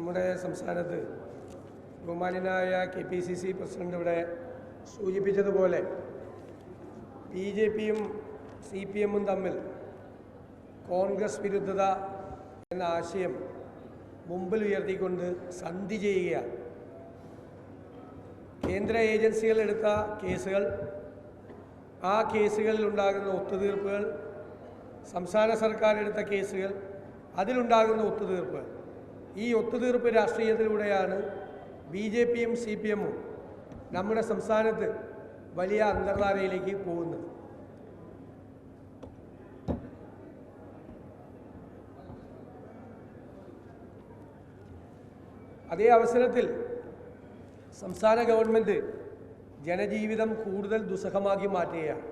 നമ്മുടെ സംസ്ഥാനത്ത് ബഹുമാനായ K P C C president ഇവിടെ സൂചിപ്പിച്ചതുപോലെ ബി ജെ പിയും സി പി എമ്മും തമ്മിൽ കോൺഗ്രസ് വിരുദ്ധത എന്ന ആശയം മുമ്പിൽ ഉയർത്തിക്കൊണ്ട് സന്ധി ചെയ്യുകയാണ്. കേന്ദ്ര ഏജൻസികൾ എടുത്ത കേസുകൾ ആ കേസുകളിൽ ഉണ്ടാകുന്ന ഒത്തുതീർപ്പുകൾ സംസ്ഥാന സർക്കാർ എടുത്ത കേസുകൾ അതിലുണ്ടാകുന്ന ഒത്തുതീർപ്പ് ഈ ഒത്തുതീർപ്പ് രാഷ്ട്രീയത്തിലൂടെയാണ് ബി ജെ പിയും സി പി എമ്മും നമ്മുടെ സംസ്ഥാനത്ത് വലിയ അന്തർധാരയിലേക്ക് പോകുന്നത്. അതേ അവസരത്തിൽ സംസ്ഥാന ഗവൺമെന്റ് ജനജീവിതം കൂടുതൽ ദുസ്സഹമാക്കി മാറ്റുകയാണ്.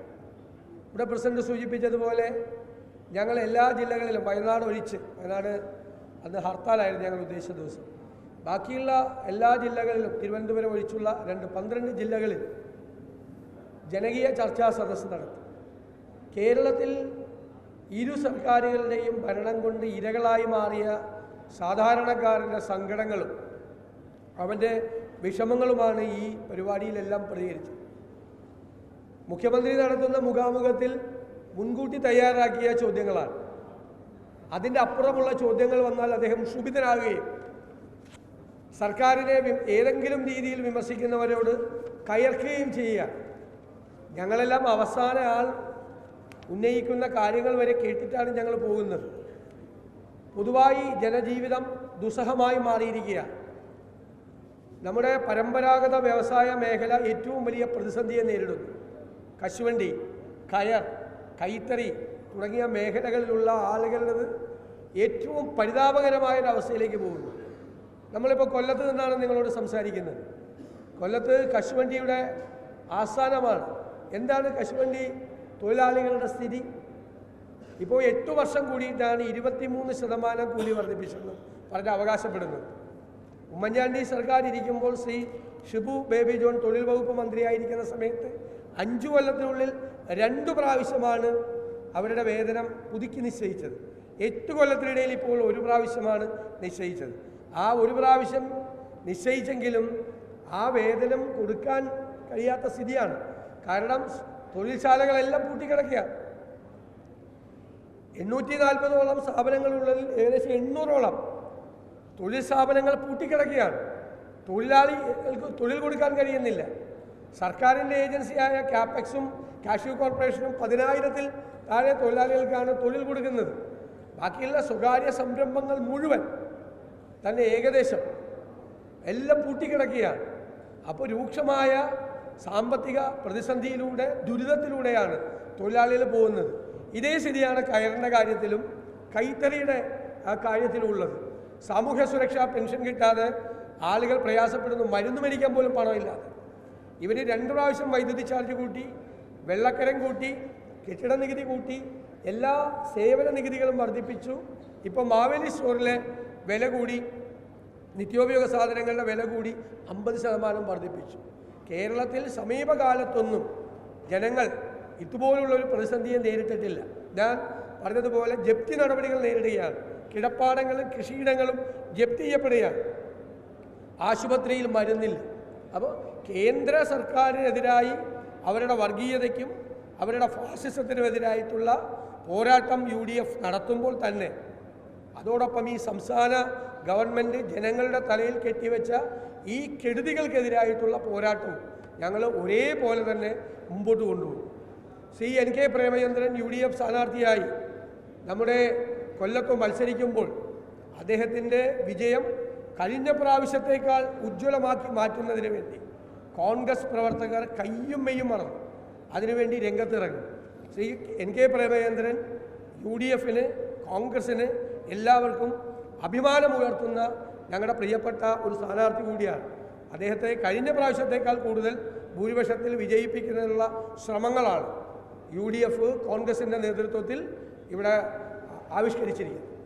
ഇവിടെ പ്രസിഡന്റ് സൂചിപ്പിച്ചതുപോലെ ഞങ്ങൾ എല്ലാ ജില്ലകളിലും വയനാട് ഒഴിച്ച് വയനാട് അന്ന് ഹർത്താലായിരുന്നു ഞങ്ങൾ ഉദ്ദേശിച്ച ദിവസം. ബാക്കിയുള്ള എല്ലാ ജില്ലകളിലും തിരുവനന്തപുരം ഒഴിച്ചുള്ള രണ്ട് പന്ത്രണ്ട് ജില്ലകളിൽ ജനകീയ ചർച്ചാ സദസ്സ് നടത്തി. കേരളത്തിൽ ഇരു സർക്കാരുകളുടെയും ഭരണം കൊണ്ട് ഇരകളായി മാറിയ സാധാരണക്കാരന്റെ സങ്കടങ്ങളും അവന്റെ വിഷമങ്ങളുമാണ് ഈ പരിപാടിയിലെല്ലാം പ്രതികരിച്ചത്. മുഖ്യമന്ത്രി നടത്തുന്ന മുഖാമുഖത്തിൽ മുൻകൂട്ടി തയ്യാറാക്കിയ ചോദ്യങ്ങളാണ്. അതിന്റെ അപ്പുറമുള്ള ചോദ്യങ്ങൾ വന്നാൽ അദ്ദേഹം ക്ഷുഭിതനാകുകയും സർക്കാരിനെ ഏതെങ്കിലും രീതിയിൽ വിമർശിക്കുന്നവരോട് കയർക്കുകയും ചെയ്യുക. ഞങ്ങളെല്ലാം അവസാന ആൾ ഉന്നയിക്കുന്ന കാര്യങ്ങൾ വരെ കേട്ടിട്ടാണ് ഞങ്ങൾ പോകുന്നത്. പൊതുവായി ജനജീവിതം ദുസ്സഹമായി മാറിയിരിക്കുകയാണ് നമ്മുടെ പരമ്പരാഗത വ്യവസായ മേഖല ഏറ്റവും വലിയ പ്രതിസന്ധിയെ നേരിടുന്നു. കശുവണ്ടി കയർ കൈത്തറി തുടങ്ങിയ മേഖലകളിലുള്ള ആളുകളുടേത് ഏറ്റവും പരിതാപകരമായ ഒരു അവസ്ഥയിലേക്ക് പോകുന്നു. നമ്മളിപ്പോൾ കൊല്ലത്ത് നിന്നാണ് നിങ്ങളോട് സംസാരിക്കുന്നത്. കൊല്ലത്ത് കശുവണ്ടിയുടെ ആസ്ഥാനമാണ്. എന്താണ് കശുവണ്ടി തൊഴിലാളികളുടെ സ്ഥിതി? ഇപ്പോൾ എട്ട് വർഷം കൂടിയിട്ടാണ് ഇരുപത്തിമൂന്ന് ശതമാനം കൂലി വർദ്ധിപ്പിച്ചെന്ന് പറഞ്ഞ് അവകാശപ്പെടുന്നത്. ഉമ്മൻചാണ്ടി സർക്കാർ ഇരിക്കുമ്പോൾ ശ്രീ ഷിബു ബേബി ജോൺ തൊഴിൽ വകുപ്പ് മന്ത്രിയായിരിക്കുന്ന സമയത്ത് അഞ്ചു കൊല്ലത്തിനുള്ളിൽ രണ്ടു പ്രാവശ്യമാണ് അവരുടെ വേതനം പുതുക്കി നിശ്ചയിച്ചത്. എട്ട് കൊല്ലത്തിനിടയിൽ ഇപ്പോൾ ഒരു പ്രാവശ്യമാണ് നിശ്ചയിച്ചത്. ആ ഒരു പ്രാവശ്യം നിശ്ചയിച്ചെങ്കിലും ആ വേതനം കൊടുക്കാൻ കഴിയാത്ത സ്ഥിതിയാണ്. കാരണം തൊഴിൽശാലകളെല്ലാം പൂട്ടിക്കിടക്കുകയാണ് എണ്ണൂറ്റി നാൽപ്പതോളം സ്ഥാപനങ്ങളുള്ളതിൽ ഏകദേശം എണ്ണൂറോളം തൊഴിൽ സ്ഥാപനങ്ങൾ പൂട്ടിക്കിടക്കുകയാണ്. തൊഴിലാളികൾക്ക് തൊഴിൽ കൊടുക്കാൻ കഴിയുന്നില്ല. സർക്കാരിന്റെ ഏജൻസിയായ ക്യാപെക്സും കാഷ്യൂ കോർപ്പറേഷനും പതിനായിരത്തിൽ താഴെ തൊഴിലാളികൾക്കാണ് തൊഴിൽ കൊടുക്കുന്നത്. ബാക്കിയുള്ള സ്വകാര്യ സംരംഭങ്ങൾ മുഴുവൻ തന്നെ ഏകദേശം എല്ലാം പൂട്ടിക്കിടക്കുകയാണ്. അപ്പോൾ രൂക്ഷമായ സാമ്പത്തിക പ്രതിസന്ധിയിലൂടെ ദുരിതത്തിലൂടെയാണ് തൊഴിലാളികൾ പോകുന്നത്. ഇതേ സ്ഥിതിയാണ് കയറിന്റെ കാര്യത്തിലും കൈത്തറിയുടെ കാര്യത്തിലുള്ളത്. സാമൂഹ്യ സുരക്ഷാ പെൻഷൻ കിട്ടാതെ ആളുകൾ പ്രയാസപ്പെടുന്നു മരുന്ന് മേടിക്കാൻ പോലും പണമില്ലാതെ. ഇവർ രണ്ട് പ്രാവശ്യം വൈദ്യുതി ചാർജ് കൂട്ടി വെള്ളക്കരം കൂട്ടി കെട്ടിട നികുതി കൂട്ടി എല്ലാ സേവന നികുതികളും വർദ്ധിപ്പിച്ചു. ഇപ്പോൾ മാവേലി സ്റ്റോറിലെ വില കൂടി നിത്യോപയോഗ സാധനങ്ങളുടെ വില കൂടി അമ്പത് ശതമാനം വർദ്ധിപ്പിച്ചു. കേരളത്തിൽ സമീപകാലത്തൊന്നും ജനങ്ങൾ ഇതുപോലുള്ള ഒരു പ്രതിസന്ധിയെ നേരിട്ടിട്ടില്ല. ഞാൻ പറഞ്ഞതുപോലെ ജപ്തി നടപടികൾ നേരിടുകയാണ്. കിടപ്പാടങ്ങളും കൃഷിയിടങ്ങളും ജപ്തി ചെയ്യപ്പെടുകയാണ്. ആശുപത്രിയിൽ മരുന്നില്ല. അപ്പോൾ കേന്ദ്ര സർക്കാരിനെതിരായി അവരുടെ വർഗീയതയ്ക്കും അവരുടെ ഫാസിസത്തിനുമെതിരായിട്ടുള്ള പോരാട്ടം യു ഡി എഫ് നടത്തുമ്പോൾ തന്നെ അതോടൊപ്പം ഈ സംസ്ഥാന ഗവൺമെന്റ് ജനങ്ങളുടെ തലയിൽ കെട്ടിവെച്ച ഈ കെടുതികൾക്കെതിരായിട്ടുള്ള പോരാട്ടവും ഞങ്ങൾ ഒരേപോലെ തന്നെ മുമ്പോട്ട് കൊണ്ടുപോകും. Shri N K Premachandran U D F സ്ഥാനാർത്ഥിയായി നമ്മുടെ കൊല്ലത്ത് മത്സരിക്കുമ്പോൾ അദ്ദേഹത്തിന്റെ വിജയം കഴിഞ്ഞ പ്രാവശ്യത്തേക്കാൾ ഉജ്ജ്വലമാക്കി മാറ്റുന്നതിന് വേണ്ടി കോൺഗ്രസ് പ്രവർത്തകർ കയ്യും മെയ്യും മറന്നു. അതിനുവേണ്ടി രംഗത്തിറങ്ങും. Shri N K Premachandran U D എഫിന് കോൺഗ്രസ്സിന് എല്ലാവർക്കും അഭിമാനമുയർത്തുന്ന ഞങ്ങളുടെ പ്രിയപ്പെട്ട ഒരു സ്ഥാനാർത്ഥി കൂടിയാണ്. അദ്ദേഹത്തെ കഴിഞ്ഞ പ്രാവശ്യത്തേക്കാൾ കൂടുതൽ ഭൂരിപക്ഷത്തിൽ വിജയിപ്പിക്കുന്നതിനുള്ള ശ്രമങ്ങളാണ് യു ഡി എഫ് കോൺഗ്രസിന്റെ നേതൃത്വത്തിൽ ഇവിടെ ആവിഷ്കരിച്ചിരിക്കുന്നത്.